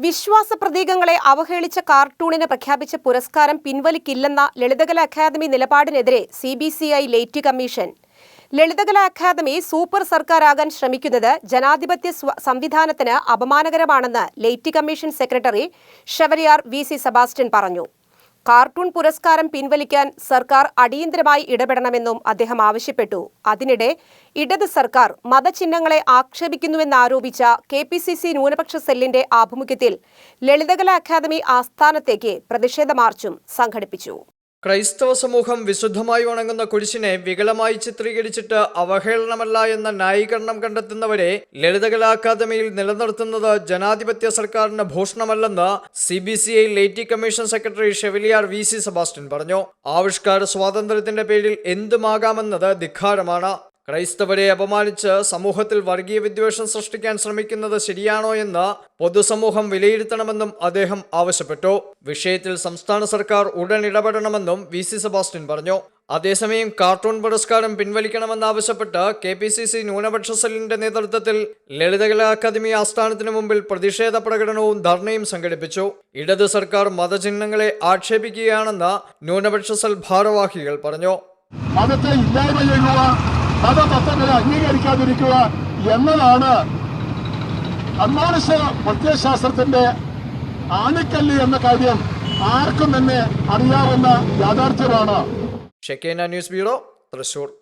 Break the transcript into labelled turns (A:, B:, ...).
A: വിശ്വാസ പ്രതീകങ്ങളെ അവഹേളിച്ച കാർട്ടൂണിന് പ്രഖ്യാപിച്ച പുരസ്കാരം പിൻവലിക്കില്ലെന്ന Lalithakala Akademi നിലപാടിനെതിരെ C B C I laity commission. Lalithakala Akademi super സർക്കാരാകാൻ ശ്രമിക്കുന്നത് ജനാധിപത്യ സ്വ- സംവിധാനത്തിന് അപമാനകരമാണെന്ന് laity commission secretary chevalier V C Sebastian പറഞ്ഞു. കാർട്ടൂൺ പുരസ്കാരം പിൻവലിക്കാൻ സർക്കാർ അടിയന്തരമായി ഇടപെടണമെന്നും അദ്ദേഹം ആവശ്യപ്പെട്ടു. അതിനിടെ ഇടത് സർക്കാർ മതചിഹ്നങ്ങളെ ആക്ഷേപിക്കുന്നുവെന്നാരോപിച്ച കെ പി സി സി ന്യൂനപക്ഷ സെല്ലിന്റെ ആഭിമുഖ്യത്തിൽ ലളിതകല അക്കാദമി ആസ്ഥാനത്തേക്ക് പ്രതിഷേധ മാർച്ചും സംഘടിപ്പിച്ചു.
B: ക്രൈസ്തവ സമൂഹം വിശുദ്ധമായി വണങ്ങുന്ന കുരിശിനെ വികലമായി ചിത്രീകരിച്ചിട്ട് അവഹേളനമല്ല എന്ന ന്യായീകരണം കണ്ടെത്തുന്നവരെ ലളിതകലാ അക്കാദമിയിൽ നിലനിർത്തുന്നത് ജനാധിപത്യ സർക്കാരിന്റെ ഭൂഷണമല്ലെന്ന് C B C I laity commission secretary chevalier V C Sebastian പറഞ്ഞു. ആവിഷ്കാര സ്വാതന്ത്ര്യത്തിന്റെ പേരിൽ എന്തുമാകാമെന്നത് ധിക്കാരമാണ് ക്രൈസ്തവരെ അപമാനിച്ച് സമൂഹത്തിൽ വർഗീയ വിദ്വേഷം സൃഷ്ടിക്കാൻ ശ്രമിക്കുന്നത് ശരിയാണോ എന്ന് പൊതുസമൂഹം വിലയിരുത്തണമെന്നും അദ്ദേഹം ആവശ്യപ്പെട്ടു. വിഷയത്തിൽ സംസ്ഥാന സർക്കാർ ഉടൻ ഇടപെടണമെന്നും വി സി സെബാസ്റ്റ്യൻ പറഞ്ഞു. അതേസമയം കാർട്ടൂൺ പുരസ്കാരം പിൻവലിക്കണമെന്നാവശ്യപ്പെട്ട് കെ പി സി സി ന്യൂനപക്ഷ സെല്ലിന്റെ നേതൃത്വത്തിൽ ലളിതകലാ അക്കാദമി ആസ്ഥാനത്തിന് മുമ്പിൽ പ്രതിഷേധ പ്രകടനവും ധർണയും സംഘടിപ്പിച്ചു. ഇടതു സർക്കാർ മതചിഹ്നങ്ങളെ ആക്ഷേപിക്കുകയാണെന്ന് ന്യൂനപക്ഷ സെൽ ഭാരവാഹികൾ പറഞ്ഞു.
C: മതത്തെ ഇല്ലായ്മ ചെയ്യുക മതതത്വങ്ങളെ അംഗീകരിക്കാതിരിക്കുക എന്നതാണ് അന്മാനുഷ പ്രത്യയശാസ്ത്രത്തിന്റെ ആണിക്കല്ല് എന്ന കാര്യം ആർക്കും തന്നെ അറിയാവുന്ന യാഥാർത്ഥ്യമാണ്.
B: News bureau Thrissur.